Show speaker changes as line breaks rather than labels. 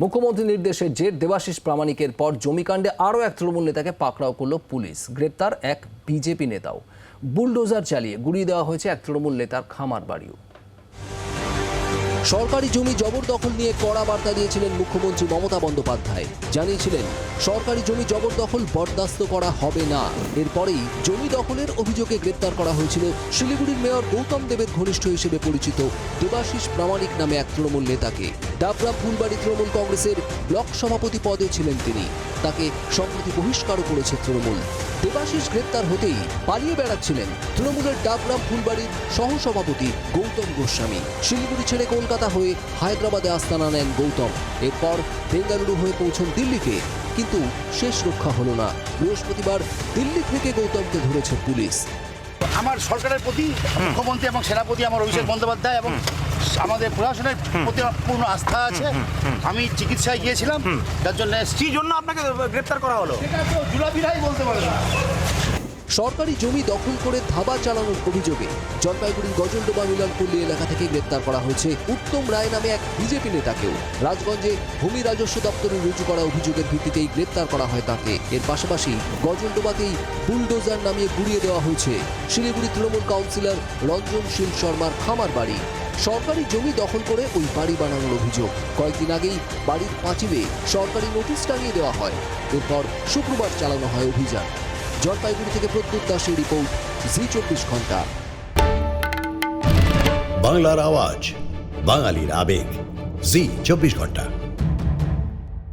মুখ্যমন্ত্রীর নির্দেশে জেট দেবাশিস প্রামাণিকের পর জমিকাণ্ডে আরও এক তৃণমূল নেতাকে পাকড়াও করল পুলিশ। গ্রেপ্তার এক বিজেপি নেতাও। বুলডোজার চালিয়ে গুড়িয়ে দেওয়া হয়েছে এক তৃণমূল নেতার খামার বাড়িও। সরকারি জমি জবরদখল নিয়ে কড়া বার্তা দিয়েছিলেন মুখ্যমন্ত্রী মমতা বন্দ্যোপাধ্যায়। জানিয়েছিলেন, সরকারি জমি জবরদখল বরদাস্ত করা হবে না। এরপরেই জমি দখলের অভিযোগে গ্রেপ্তার করা হয়েছিল শিলিগুড়ির মেয়র গৌতম দেবের ঘনিষ্ঠ হিসেবে পরিচিত দেবাশিস প্রামাণিক নামে এক তৃণমূল নেতাকে। ডাবরা ফুলবাড়ি তৃণমূল কংগ্রেসের ব্লক সভাপতি পদে ছিলেন তিনি। তাকে সম্প্রতি বহিষ্কারও করেছে তৃণমূল। দেবাশিস গ্রেপ্তার হতেই পালিয়ে বেড়াচ্ছিলেন তৃণমূলের ডাবগ্রাম ফুলবাড়ির সহসভাপতি গৌতম গোস্বামী। শিলিগুড়ি ছেড়ে কলকাতা হয়ে হায়দ্রাবাদে আস্তানা নেন গৌতম। এরপর বেঙ্গালুরু হয়ে পৌঁছন দিল্লিতে। কিন্তু শেষ রক্ষা হলো না। বৃহস্পতিবার দিল্লি থেকে গৌতমকে ধরেছে পুলিশ।
আমার সরকারের প্রতি মুখ্যমন্ত্রী এবং সেনাপতি আমার অভিষেক বন্দ্যোপাধ্যায় এবং আমাদের প্রশাসনের প্রতি পূর্ণ আস্থা আছে। আমি চিকিৎসায় গিয়েছিলাম। যার জন্য
কি জন্য আপনাকে গ্রেপ্তার করা হলো?
জুলাপিরাই বলতে পারে না।
সরকারি জমি দখল করে ধাবা চালানোর অভিযোগে জলপাইগুড়ির গজলডোবা মিলনপল্লী এলাকা থেকে গ্রেপ্তার করা হয়েছে উত্তম রায় নামে এক বিজেপি নেতাকেও। রাজগঞ্জে ভূমি রাজস্ব দপ্তরে রুজু করা অভিযোগের ভিত্তিতেই গ্রেপ্তার করা হয় তাকে। এর পাশাপাশি গজলডোবাতেই বুলডোজার নামিয়ে গুড়িয়ে দেওয়া হয়েছে। শিলিগুড়ি তৃণমূল কাউন্সিলর রঞ্জন শীল শর্মার খামার বাড়ি। সরকারি জমি দখল করে ওই বাড়ি বানানোর অভিযোগ। কয়েকদিন আগেই বাড়ির পাঁচিলে সরকারি নোটিশ টাঙিয়ে দেওয়া হয়। এরপর শুক্রবার চালানো হয় অভিযান। জলপাইগুড়ি থেকে প্রদ্যুৎ দাসের রিপোর্ট, জি চব্বিশ ঘণ্টা।
বাংলার আওয়াজ, বাঙালির আবেগ, জি চব্বিশ ঘণ্টা।